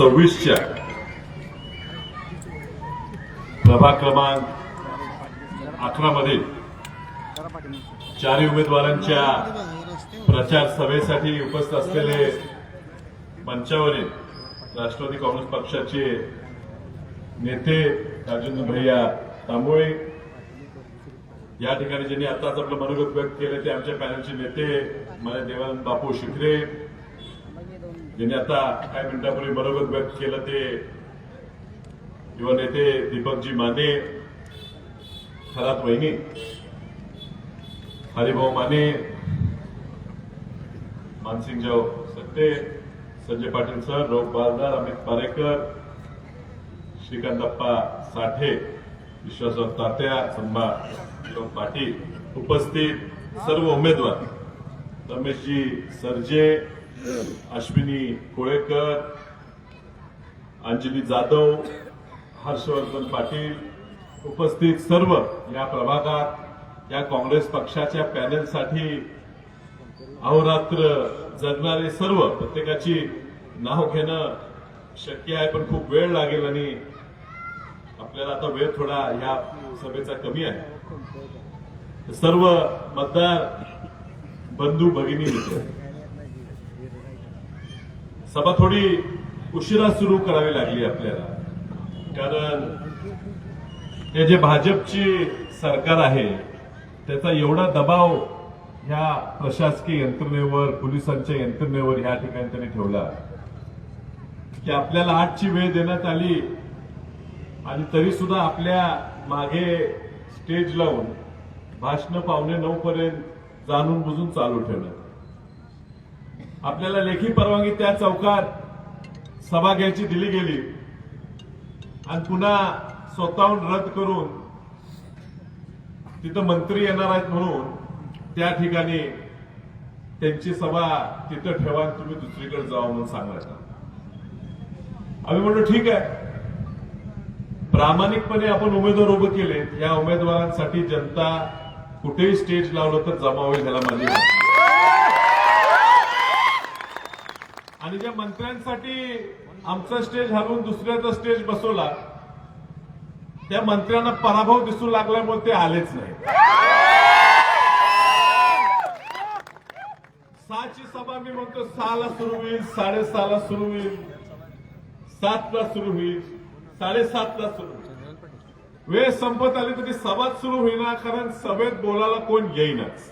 सव्वीसच्या प्रभाग क्रमांक अकरा मध्ये चारही उमेदवारांच्या प्रचार सभेसाठी उपस्थित असलेले मंचावरील राष्ट्रवादी काँग्रेस पक्षाचे नेते राजेंद्र भैया तांबोळे या ठिकाणी ज्यांनी आताच आपलं मनोगत व्यक्त केलं ते आमच्या पॅनलचे नेते मला देवानंद बापू शिकरे ज्यांनी आता काही मिनिटापूर्वी बरोबर व्यक्त केलं ते युवा नेते दीपकजी माने खरात वहिनी हरिभाऊ माने मानसिंगराव सट्टे संजय पाटील सर रोग बालदार अमित पारेकर श्रीकांतप्पा साठे विश्वासराव तात्या संभा पाटील उपस्थित सर्व उमेदवार रमेशजी सरजे अश्विनी कोळेकर अंजली जाधव हर्षवर्धन पाटील उपस्थित सर्व या प्रभागात या काँग्रेस पक्षाच्या पॅनलसाठी अहोरात्र जगणारे सर्व प्रत्येकाची नाव घेणं शक्य आहे पण खूप वेळ लागेल आणि आपल्याला आता वेळ थोडा या सभेचा कमी आहे. सर्व मतदार बंधू भगिनी मित्र सभा थोडी उशिरा सुरू करावी लागली आपल्याला. कारण हे जे भाजपची सरकार आहे त्याचा एवढा दबाव ह्या प्रशासकीय यंत्रणेवर पोलिसांच्या यंत्रणेवर ह्या ठिकाणी त्यांनी ठेवला. की आपल्याला आठची वेळ देण्यात आली आणि तरी सुद्धा आपल्या मागे स्टेज लावून भाषण पावणे नऊ पर्यंत जाणून बुजून चालू ठेवण्यात आपल्याला लेखी परवानगी त्या चौकात सभा घ्यायची दिली गेली. आणि पुन्हा स्वतःहून रद्द करून तिथं मंत्री येणार आहेत म्हणून त्या ठिकाणी त्यांची सभा तिथं ठेवा तुम्ही दुसरीकडे जावा म्हणून सांगायचा आम्ही म्हणलो ठीक आहे. प्रामाणिकपणे आपण उमेदवार उभे केले या उमेदवारांसाठी जनता कुठेही स्टेज लावलं तर जमा होईल ह्याला माझी आणि ज्या मंत्र्यांसाठी आमचा स्टेज हलवून दुसऱ्याचा स्टेज बसवला त्या मंत्र्यांना पराभव दिसू लागल्यामुळे ते आलेच नाही. सहाची सभा मी म्हणतो सहाला सुरू होईल साडेसहाला सुरू होईल सातला सुरू होईल साडेसातला सुरू होईल. वेळ संपत आली तरी सभाच सुरू होईना कारण सभेत बोलायला कोण येईनच.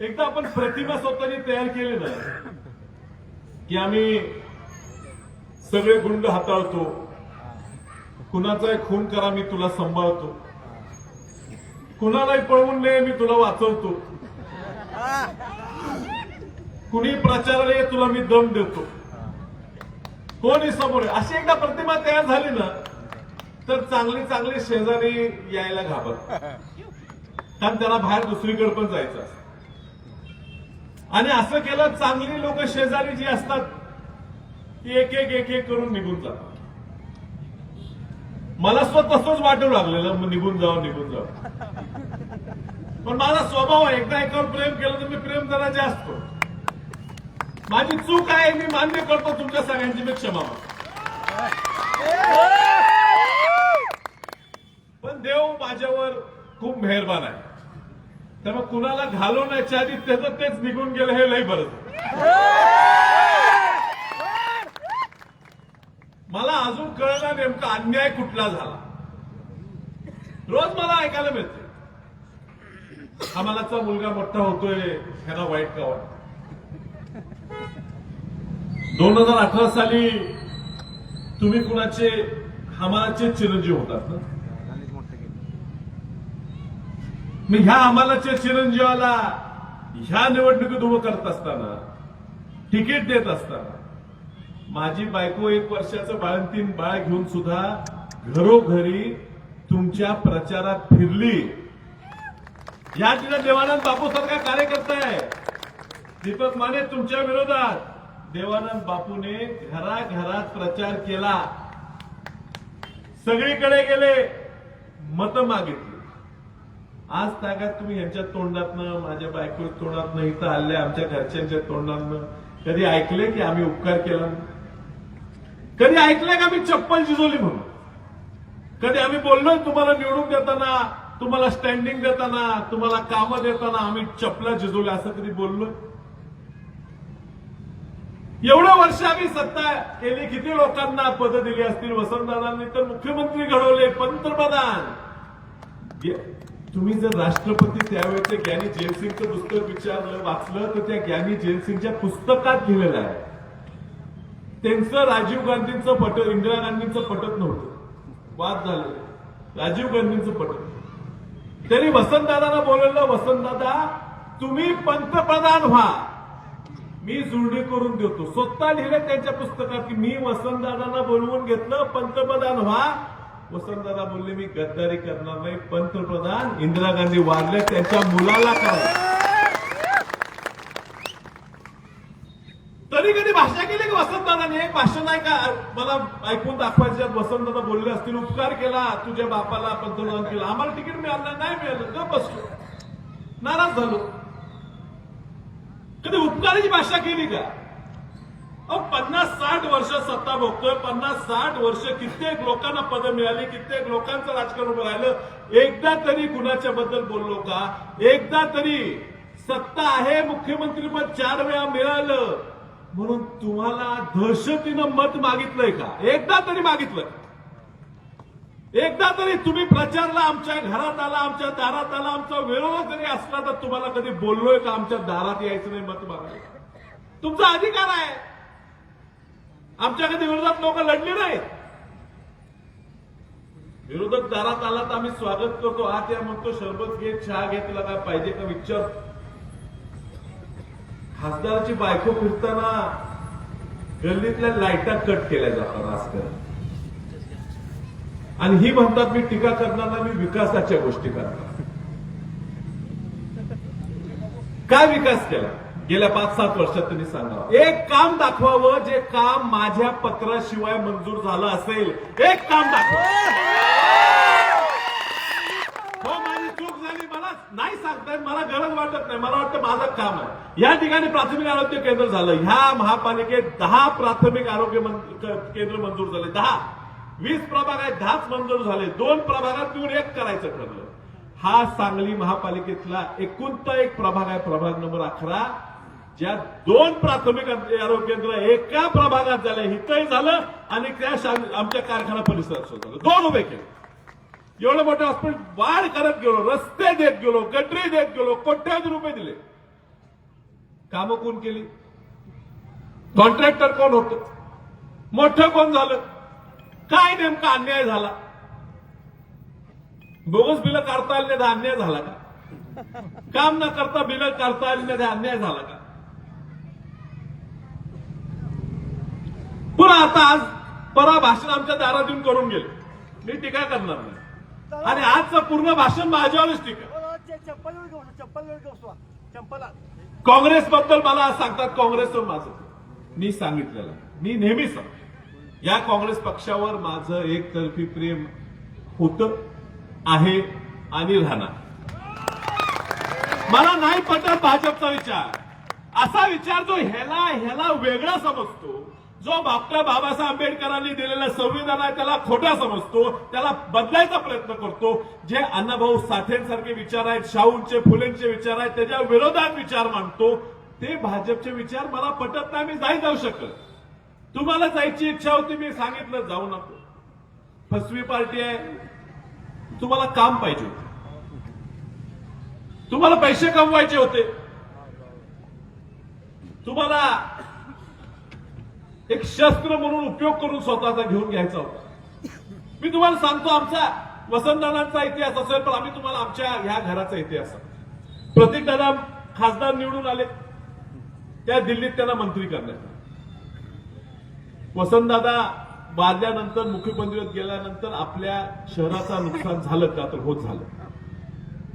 एकदा आपण प्रतिमा स्वतःनी तयार केली ना की आम्ही सगळे गुंड हाताळतो. कुणाचा खून करा मी तुला सांभाळतो. कुणालाही पळवून नये मी तुला वाचवतो. कुणी प्रचाराला ये तुला मी दम देतो. कोणी समोर अशी एकदा प्रतिमा तयार झाली ना तर चांगली चांगली शेजारी यायला घाबरत कारण त्यांना बाहेर दुसरीकडे पण जायचं असतं. आणि असं केलं चांगली लोक शेजारी जी असतात ती एक एक एक एक करून निघून जातात. मला स्वतः तसंच वाटू लागलेलं निघून जावं निघून जावं. पण माझा स्वभाव आहे एकदा एकावर प्रेम केलं तर मी प्रेम जरा जास्त करतो माझी चूक आहे मी मान्य करतो तुमच्या सगळ्यांची मी क्षमा पण देव माझ्यावर खूप मेहरबान आहे. त्यामुळे कुणाला घालवण्याच्या आधी त्याचं तेच निघून गेलं हे लई बरं मला अजून कळलं नेमका अन्याय कुठला झाला. रोज मला ऐकायला मिळते. आम्हालाचा मुलगा मोठा होतोय ह्याला वाईट का वाटत? दोन हजार अठरा साली तुम्ही कुणाचे हमालाचे चिरंजीव होतात ना? मी ह्या हमालाच्या चिरंजीवाला ह्या निवडणुकीत उभं करत असताना तिकीट देत असताना माझी बायको एक वर्षाचं बाळंतीन बाळ घेऊन सुद्धा घरोघरी तुमच्या प्रचारात फिरली. या तिला देवानंद बापू सारखा कार्यकर्ता आहे. दीपक माने तुमच्या विरोधात. देवानंद बापूने घराघरात प्रचार केला. सगळीकडे गेले मत मागितली. आज तागात तुम्ही यांच्या तोंडातनं माझ्या बायको तोंडातनं इथं आल्या आमच्या घरच्यांच्या तोंडातनं. कधी ऐकले की आम्ही उपकार केला? कधी ऐकलंय का मी चप्पल झिजवली म्हणून? कधी आम्ही बोललो तुम्हाला निवडून देताना तुम्हाला स्टँडिंग देताना तुम्हाला कामं देताना आम्ही चपला झिजवल्या असं कधी बोललो एवढं वर्ष आम्ही सत्ता केली किती लोकांना पद दिली असतील? वसंतदादांनी तर मुख्यमंत्री घडवले पंतप्रधान. तुम्ही जर राष्ट्रपती त्यावेळेचे ज्ञानी जयसिंगचं पुस्तक विचारलं वाचलं तर त्या ज्ञानी जयसिंगच्या पुस्तकात लिहिलेलं आहे. त्यांचं राजीव गांधींचं पटत इंदिरा गांधींचं पटत नव्हतं. वाद झाले. राजीव गांधींचं पटत त्यांनी वसंतदादांना बोलवलं वसंतदादा तुम्ही पंतप्रधान व्हा. मी जुळणी करून देतो. स्वतः लिहिलं त्यांच्या पुस्तकात की मी वसंतदादांना बोलवून घेतलं पंतप्रधान व्हा. वसंतदादा बोलले मी गद्दारी करणार नाही. पंतप्रधान इंदिरा गांधी वारले त्यांच्या मुलाला करा तरी कधी भाषा केली का वसंतदादाने? एक भाषण नाही का? मला ऐकून दाखवायचे वसंत वसंतदादा बोलले असतील उपकार केला. तुझ्या बापाला पंतप्रधान केला. आम्हाला तिकीट मिळालं नाही मिळालं. गप बसलो. नाराज झालो. कधी उपकाराची भाषा केली का? पन्नास साठ वर्ष सत्ता भोगतोय पन्नास साठ वर्ष कित्येक लोकांना पद मिळाली कित्येक लोकांचं राजकारण उभं राहिलं. एकदा तरी गुणाच्या बद्दल बोललो का? एकदा तरी सत्ता आहे मुख्यमंत्री पद चार वेळा मिळालं. म्हणून तुम्हाला दहशतीनं मत मागितलंय का? एकदा तरी मागितलंय एकदा तरी तुम्ही प्रचारला आमच्या घरात आला आमच्या दारात आला आमचा विरोध जरी असला तर तुम्हाला कधी बोललोय का आमच्या दारात यायचं नाही मत मागायला? तुमचा अधिकार आहे. आमच्या कधी विरोधात लोक लढले नाहीत. विरोधक दारात आला तर आम्ही स्वागत करतो. हा त्या म्हणतो शरबत घे चहा घे तुला काय पाहिजे का विचार खासदाराची बायको फिरताना गल्लीतल्या लाईटा कट केल्या जातात राजकारण. आणि ही म्हणतात मी टीका करताना मी विकासाच्या गोष्टी करणार. काय विकास केला? गेल्या पाच सात वर्षात त्यांनी सांगावं एक काम दाखवावं जे काम माझ्या पत्राशिवाय मंजूर झालं असेल एक काम दाखवा. हो माझी चूक झाली मला नाही सांगताय मला गरज वाटत नाही मला वाटतं माझं काम आहे. या ठिकाणी प्राथमिक आरोग्य केंद्र झालं. ह्या महापालिकेत दहा प्राथमिक आरोग्य मं- केंद्र मंजूर झाले. दहा. वीस प्रभाग आहेत दहाच मंजूर झाले. दोन प्रभागात मिळून एक करायचं ठरलं. हा सांगली महापालिकेतला एकुलता एक प्रभाग आहे प्रभाग नंबर अकरा. ज्या दोन प्राथमिक आरोग्य केंद्र एका प्रभागात झाल्या हिथंही झालं आणि त्या आमच्या कारखाना परिसरात सुद्धा झालं. दोन उभे केले. एवढं मोठं हॉस्पिटल वाढ करत गेलो रस्ते देत गेलो गटरी देत गेलो कोट्यावधी रुपये दिले. कामं कोण केली? कॉन्ट्रॅक्टर कोण होतं? मोठं कोण झालं? काय नेमका अन्याय झाला? बोगस बिलं काढता आली नाही अन्याय झाला का? काम न करता बिलं काढता आली नाही अन्याय झाला का? पण आता आज परा भाषण आमच्या दारात येऊन करून गेले. मी टीका करणार नाही. आणि आजचं पूर्ण भाषण माझ्यावरच टीका. काँग्रेस बद्दल मला सांगतात काँग्रेसवर माझं. मी सांगितलेलं. मी नेहमी सांग या काँग्रेस पक्षावर माझं एकतर्फी प्रेम होत आहे आणि राहणार. मला नाही पटत भाजपचा विचार. असा विचार जो ह्याला ह्याला वेगळा समजतो जो डॉक्टर बाबासाहेब आंबेडकरांनी दिलेला संविधान आहे त्याला खोटा समजतो त्याला बदलायचा प्रयत्न करतो. जे अण्णाभाऊ साठेंसारखे विचार आहेत शाहूंचे फुलेंचे विचार आहेत त्याच्या विरोधात विचार मांडतो ते भाजपचे विचार मला पटत नाही मी नाही जाऊ शकत. तुम्हाला जायची इच्छा होती मी सांगितलं जाऊ नको. फसवी पार्टी आहे. तुम्हाला काम पाहिजे होते. तुम्हाला पैसे कमवायचे होते. तुम्हाला एक शस्त्र म्हणून उपयोग करून स्वतःचा घेऊन घ्यायचा होता. मी तुम्हाला सांगतो आमचा वसंतदानांचा इतिहास असेल पण आम्ही तुम्हाला आमच्या ह्या घराचा इतिहास प्रतीक दादा खासदार निवडून आले. त्या दिल्लीत त्यांना मंत्री करण्यात वसंतदादा वाजल्यानंतर मुख्यमंत्री गेल्यानंतर आपल्या शहराचा नुकसान झालं का? तर होत झालं.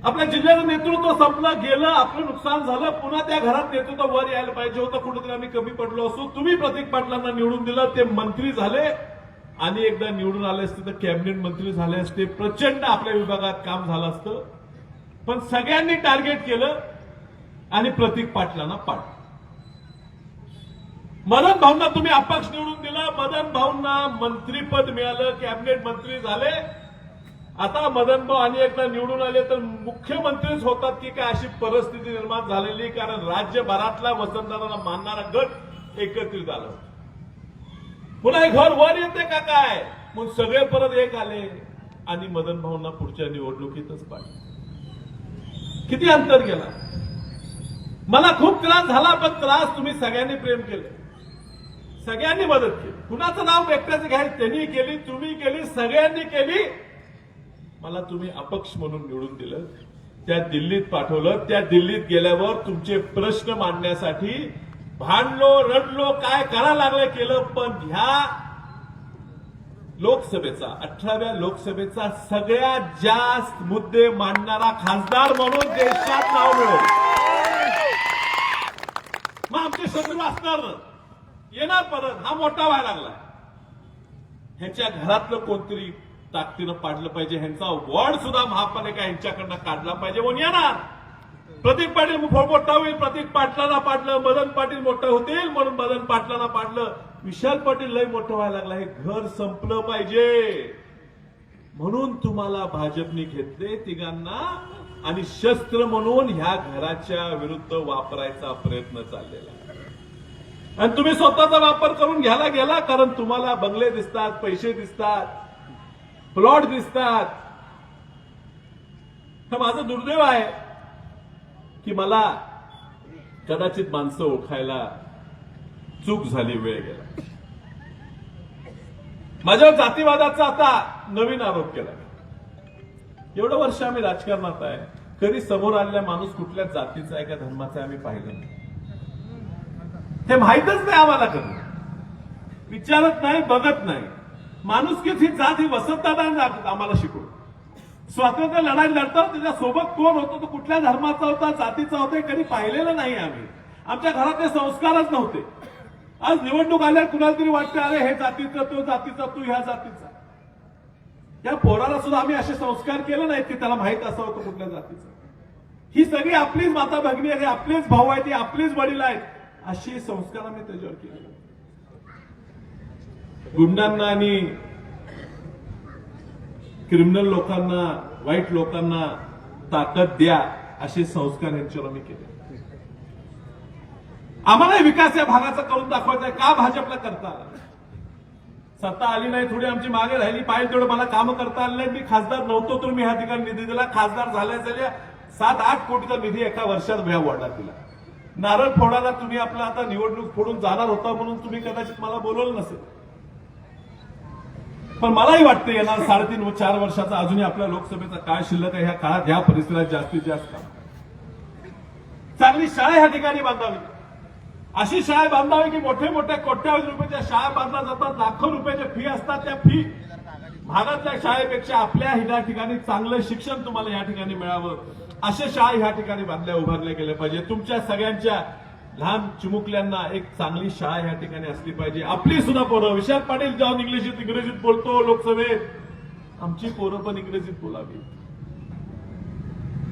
आपल्या जिल्ह्याचं नेतृत्व संपलं गेलं आपलं नुकसान झालं पुन्हा त्या घरात नेतृत्व वर यायला पाहिजे होतं. कुठेतरी आम्ही कमी पडलो असू. तुम्ही प्रतीक पाटलांना निवडून दिलं ते मंत्री झाले. आणि एकदा निवडून आले असते तर कॅबिनेट मंत्री झाले असते. प्रचंड आपल्या विभागात काम झालं असतं. पण सगळ्यांनी टार्गेट केलं आणि प्रतीक पाटलांना पाठ. मदन भाऊंना तुम्ही अपक्ष निवडून दिला. मदन भाऊंना मंत्रीपद मिळालं. कॅबिनेट मंत्री झाले. आता मदन भाऊ आणि एकदा निवडून आले तर मुख्यमंत्रीच होतात की काय अशी परिस्थिती निर्माण झालेली कारण राज्यभरातला वसंतदादांना मानणारा गट एकत्रित आला होता. पुन्हा हे घर वर येते का काय? मग सगळे परत एक आले. आणि मदन भाऊंना पुढच्या निवडणुकीतच पाहिजे. किती अंतर गेला? मला खूप त्रास झाला पण त्रास तुम्ही सगळ्यांनी प्रेम केलं. सगळ्यांनी मदत केली. कुणाचं नाव एकट्याचं घ्यायचं? त्यांनी केली तुम्ही केली सगळ्यांनी केली. मला तुम्ही अपक्ष म्हणून निवडून दिलं. त्या दिल्लीत पाठवलं. त्या दिल्लीत गेल्यावर तुमचे प्रश्न मांडण्यासाठी भांडलो रडलो काय करा लागलं केलं पण ह्या लोकसभेचा अठराव्या लोकसभेचा सगळ्यात जास्त मुद्दे मांडणारा खासदार म्हणून देशात नाव मिळवलं मग आमचे शत्रू असणार. येणार परत. हा मोठा व्हायला लागला ह्याच्या घरातलं कोणतरी ताकदीनं पाडलं पाहिजे. ह्यांचा वॉर्ड सुद्धा महापालिका यांच्याकडनं काढला पाहिजे. म्हणून येणार? प्रतीक पाटील मोठा होईल. प्रतीक पाटलांना पाडलं मदन पाटील मोठं होतील म्हणून मदन पाटलांना पाडलं. विशाल पाटील लय मोठं व्हायला लागलं. हे घर संपलं पाहिजे. म्हणून तुम्हाला भाजपने घेतले तिघांना आणि शस्त्र म्हणून ह्या घराच्या विरुद्ध वापरायचा प्रयत्न चाललेला आणि तुम्ही स्वतःचा वापर करून घ्यायला गेला कारण तुम्हाला बंगले दिसतात पैसे दिसतात. प्लॉट दिसतात. हा माझं दुर्दैव आहे की मला कदाचित माणसं ओळखायला चूक झाली वेळ गेला. माझ्यावर जातीवादाचा आता नवीन आरोप केला एवढं वर्ष आम्ही राजकारणात आहे. कधी समोर आलेला माणूस कुठल्या जातीचा आहे का धर्माचा आहे आम्ही पाहिलं नाही. हे माहीतच नाही आम्हाला कधी. विचारत नाही बघत नाही. माणुसकीच ही जात ही वसंतदादांनी आम्हाला शिकवलं. स्वातंत्र्य लढाई लढतात त्याच्यासोबत कोण होतो तो कुठल्या धर्माचा होता जातीचा होता कधी पाहिलेलं नाही आम्ही. आमच्या घरातले संस्कारच नव्हते. आज निवडणूक आल्यावर कुणाला तरी वाटतं अरे हे जातीचं तो जातीचा तू ह्या जातीचा. या पोराला सुद्धा आम्ही असे संस्कार केले नाहीत की त्याला माहीत असावं तो कुठल्या जातीचा. ही सगळी आपलीच माता भगिनी आहे आपलेच भाऊ आहेत हे आपलेच वडील आहेत. असे संस्कार आम्ही त्याच्यावर केले गुंडांना आणि क्रिमिनल लोकांना वाईट लोकांना ताकद द्या असे संस्कार यांच्यावर आम्ही केले. आम्हाला विकास या भागाचा करून दाखवायचा आहे. का भाजपला करता आला सत्ता आली नाही थोडी आमची मागे राहिली पाहिजे तेवढं मला काम करता आलं नाही मी खासदार नव्हतो तर मी ह्या ठिकाणी निधी दिला. खासदार झाल्या झाल्या सात आठ कोटीचा निधी एका वर्षात भ्या वॉर्डात दिला. नारळ फोडायला तुम्ही आपला आता निवडणूक फोडून जाणार होता म्हणून तुम्ही कदाचित मला बोलवलं नसेल. पण मलाही वाटतं येणार साडेतीन व चार वर्षाचा अजूनही आपल्या लोकसभेचा काळ शिल्लक आहे ह्या काळात ह्या परिसरात जास्तीत जास्त. चांगली शाळा ह्या ठिकाणी बांधावी. अशी शाळा बांधावी की मोठे मोठ्या कोट्यावधी रुपयाच्या शाळा बांधल्या जातात लाखो रुपयाच्या फी असतात त्या फी भागातल्या शाळेपेक्षा आपल्या ह्या ठिकाणी चांगलं शिक्षण तुम्हाला या ठिकाणी मिळावं. अशा शाळा ह्या ठिकाणी बांधल्या उभारल्या गेल्या पाहिजे तुमच्या सगळ्यांच्या लहान चिमुकल्यांना एक चांगली शाळा ह्या ठिकाणी असली पाहिजे. आपली सुद्धा पोरं. विशाल पाटील जाऊन इंग्लिशीत इंग्रजीत बोलतो लोकसभेत आमची पोरं पण इंग्रजीत बोलावी.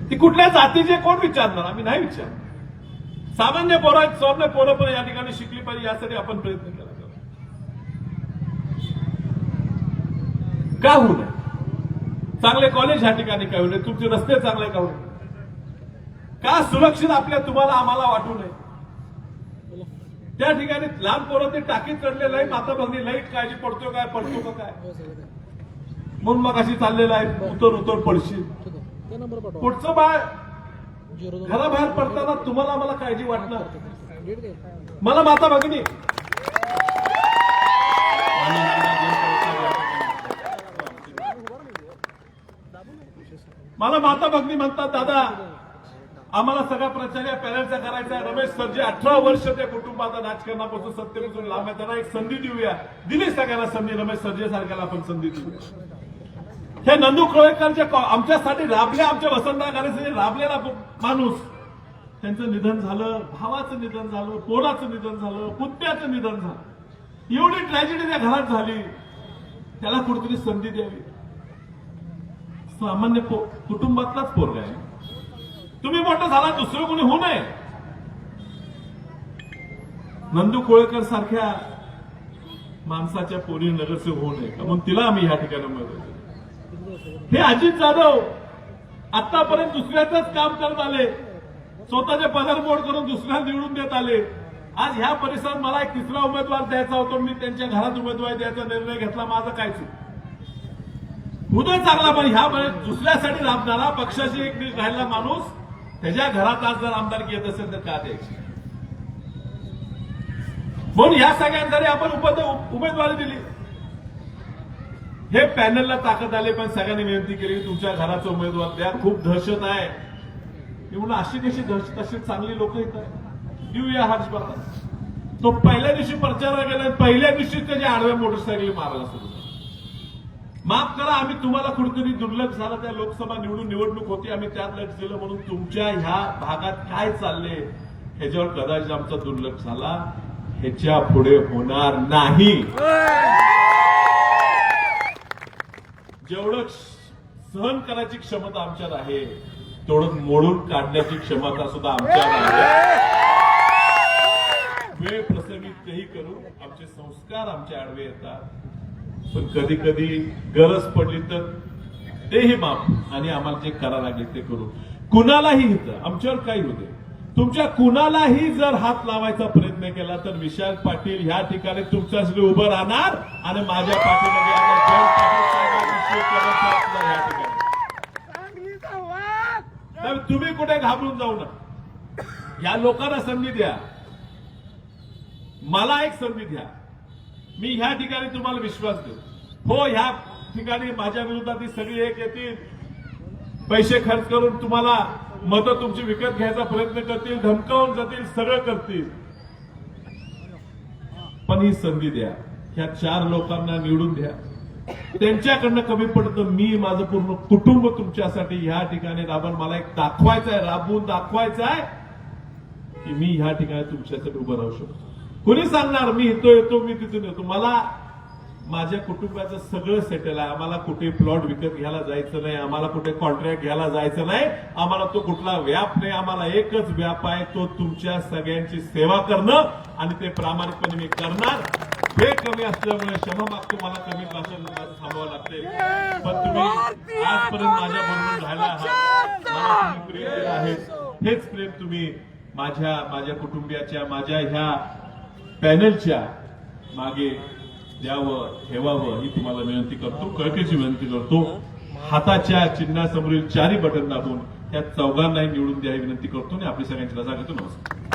ती कुठल्या जातीचे कोण विचारणार? आम्ही नाही विचार सामान्य पोरं आहेत सामान्य पोरं पण या ठिकाणी शिकली पाहिजे यासाठी आपण प्रयत्न केला का होऊ नये? चांगले कॉलेज ह्या ठिकाणी का होऊ नये? तुमचे रस्ते चांगले का होऊ नये? का सुरक्षित आपल्या तुम्हाला आम्हाला वाटू नये? त्या ठिकाणी लहान पोरं ते टाकीत चढलेलं आहे माता भगिनी लाइट काळजी पडतो काय पडतो का काय? म्हणून मग अशी चाललेलं आहे उतर उतर पडशील. पुढचं बाळ घराबाहेर पडताना तुम्हाला मला काळजी वाटणार. मला माता भगिनी. मला माता भगिनी म्हणतात दादा आम्हाला सगळा प्रचार या पॅनलचा करायचा आहे. रमेश सरजी अठरा वर्ष त्या कुटुंबाचा राजकारणापासून सत्तेपासून लांब आहे. त्यांना एक संधी देऊया. दिली सगळ्यांना संधी रमेश सरजे सारख्याला आपण संधी देऊया हे नंदू कोळेकर आमच्यासाठी राबले आमच्या वसंतराव गाडेसाठी राबलेला माणूस. त्यांचं निधन झालं भावाचं निधन झालं पोराचं निधन झालं पुत्याचं निधन झालं. एवढी ट्रॅजेडी त्या घरात झाली. त्याला कुठेतरी संधी द्यावी. सामान्य कुटुंबातलाच पोरगा आहे. तुम्ही मोठं झाला दुसरं कोणी होऊ नये. नंदू कोळेकर सारख्या माणसाच्या पोरी नगरसेवक होऊ नये का? म्हणून तिला आम्ही ह्या ठिकाणी उमेदवारी हे अजित जाधव आतापर्यंत दुसऱ्याच काम करत आले. स्वतःचे पदरमोड करून दुसऱ्याला निवडून देत आले. आज ह्या परिसरात मला एक तिसरा उमेदवार द्यायचा होता मी त्यांच्या घरात उमेदवारी द्यायचा निर्णय घेतला माझं काय चूक उदय चांगला पण ह्या दुसऱ्यासाठी राबणारा पक्षाशी एक राहिला माणूस त्याच्या घरात आज जर आमदार येत असेल तर का द्यायची म्हणून ह्या सगळ्यांसाठी आपण उमेदवारी दिली. हे पॅनलला ताकद आले पण सगळ्यांनी विनंती केली की तुमच्या घराचा उमेदवार द्या. खूप दहशत आहे. मी म्हणून अशी कशी दहशत? अशी चांगली लोक येत आहे देऊया हर्षवर्धन तो पहिल्या दिवशी प्रचाराला गेला पहिल्या दिवशी त्याच्या आडव्या मोटरसायकली मारायला सुरू माफ करा आम्ही तुम्हाला कुठेतरी दुर्लक्ष झालं. त्या लोकसभा निवडून निवडणूक होती. आम्ही त्यात लक्ष दिलं म्हणून तुमच्या ह्या भागात काय चालले ह्याच्यावर कदाचित आमचा दुर्लक्ष झाला. ह्याच्या पुढे होणार नाही. जेवढं सहन करायची क्षमता आमच्यात आहे तेवढं मोडून काढण्याची क्षमता सुद्धा आमच्यात आहे. वेळ प्रसंगी तेही करू. आमचे संस्कार आमच्या आडवे येतात. पण कधी कधी गरज पडली तर तेही माफ आणि आम्हाला जे करा लागेल ते करू. कुणालाही हित आमच्यावर काही होते तुमच्या कुणालाही जर हात लावायचा प्रयत्न केला तर विशाल पाटील ह्या ठिकाणी तुमच्यासाठी उभं राहणार आणि माझ्या पाठीमध्ये तुम्ही कुठे घाबरून जाऊ नका. या लोकांना संधी द्या. मला एक संधी द्या. मी ह्या ठिकाणी तुम्हाला विश्वास देऊ. हो ह्या ठिकाणी माझ्या विरोधात ही सगळी एक येतील पैसे खर्च करून तुम्हाला मतं तुमची विकत घ्यायचा प्रयत्न करतील धमकावून जातील सगळं करतील. पण ही संधी द्या. ह्या चार लोकांना निवडून द्या. त्यांच्याकडनं कमी पडतं मी माझं पूर्ण कुटुंब तुमच्यासाठी ह्या ठिकाणी राबून मला एक दाखवायचं आहे राबवून दाखवायचं आहे की मी ह्या ठिकाणी तुमच्यासाठी उभं राहू शकतो. कुणी सांगणार मी इथं येतो मी तिथून येतो. मला माझ्या कुटुंबाचं सगळं सेटल आहे. आम्हाला कुठे प्लॉट विकत घ्यायला जायचं नाही आम्हाला कुठे कॉन्ट्रॅक्ट घ्यायला जायचं नाही आम्हाला तो कुठला व्याप नाही आम्हाला एकच व्याप आहे तो तुमच्या सगळ्यांची सेवा करणं आणि ते प्रामाणिकपणे मी करणार. हे कमी असल्यामुळे क्षमा मागतो मला कमी भाषण थांबावं लागते पण तुम्ही आजपर्यंत माझ्या बरोबर राहिला आहात. प्रेम आहे हेच प्रेम तुम्ही माझ्या माझ्या कुटुंबियाच्या माझ्या ह्या पॅनलच्या मागे द्यावं ठेवावं ही तुम्हाला विनंती करतो. कळकेची विनंती करतो. हाताच्या चिन्हासमोरील चारी बटन दाबून त्या चौघांनाही निवडून द्या ही विनंती करतो आणि आपली सगळ्यांची रजा घेतो. नमस्कार.